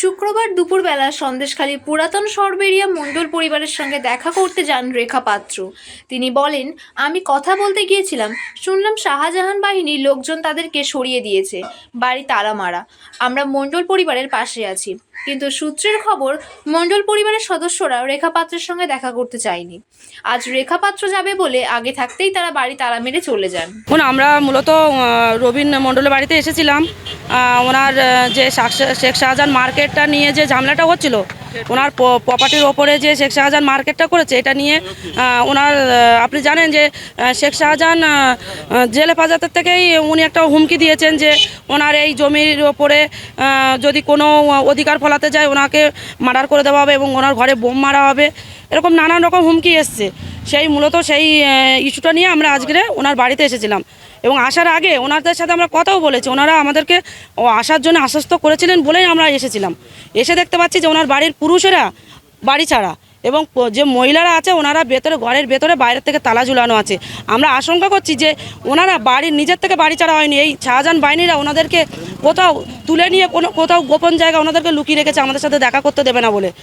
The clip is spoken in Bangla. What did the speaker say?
শুক্রবার দুপুরবেলা সন্দেশখালীর পুরাতন সরবেরিয়া মণ্ডল পরিবারের সঙ্গে দেখা করতে যান রেখা পাত্র। তিনি বলেন, আমি কথা বলতে গিয়েছিলাম, শুনলাম শাহজাহান বাহিনীর লোকজন তাদেরকে সরিয়ে দিয়েছে। বাড়ি তালা মারা আমরা মণ্ডল পরিবারের পাশে আছি। কিন্তু সূত্রের খবর, মণ্ডল পরিবারের সদস্যরা রেখা পাত্রের সঙ্গে দেখা করতে চায়নি। আজ রেখা পাত্র যাবে বলে আগে থাকতেই তারা বাড়ি তালা মেরে চলে যান। এখন আমরা মূলত রবীন্দ্র রবীন মণ্ডলের বাড়িতে এসেছিলাম। ওনার যে শেখ শাহজাহান মার্কেটটা নিয়ে যে ঝামেলাটা হচ্ছিল ওনার প্রপার্টির ওপরে যে শেখ শাহজাহান মার্কেটটা করেছে, এটা নিয়ে ওনার আপনি জানেন যে শেখ শাহজাহান জেল হেফাজতের থেকেই উনি একটা হুমকি দিয়েছেন যে, ওনার এই জমির ওপরে যদি কোনো অধিকার ফলাতে যায়, ওনাকে মার্ডার করে দেওয়া হবে এবং ওনার ঘরে বোম মারা হবে। এরকম নানান রকম হুমকি এসছে। সেই মূলত সেই ইস্যুটা নিয়ে আমরা আজকে ওনার বাড়িতে এসেছিলাম। এবং আসার আগে ওনাদের সাথে আমরা কথাও বলেছি। ওনারা আমাদেরকে ও আসার জন্য আশ্বস্ত করেছিলেন বলেই আমরা এসেছিলাম। এসে দেখতে পাচ্ছি যে ওনার বাড়ির পুরুষেরা বাড়ি ছাড়া এবং যে মহিলারা আছে ওনারা ভেতরে, ঘরের ভেতরে বাইরের থেকে তালা ঝুলানো আছে। আমরা আশঙ্কা করছি যে ওনারা বাড়ির নিজের থেকে বাড়ি ছাড়া হয়নি। এই শাহজাহান বাহিনীরা ওনাদেরকে কোথাও তুলে নিয়ে কোনো, কোথাও গোপন জায়গা ওনাদেরকে লুকিয়ে রেখেছে, আমাদের সাথে দেখা করতে দেবে না বলে।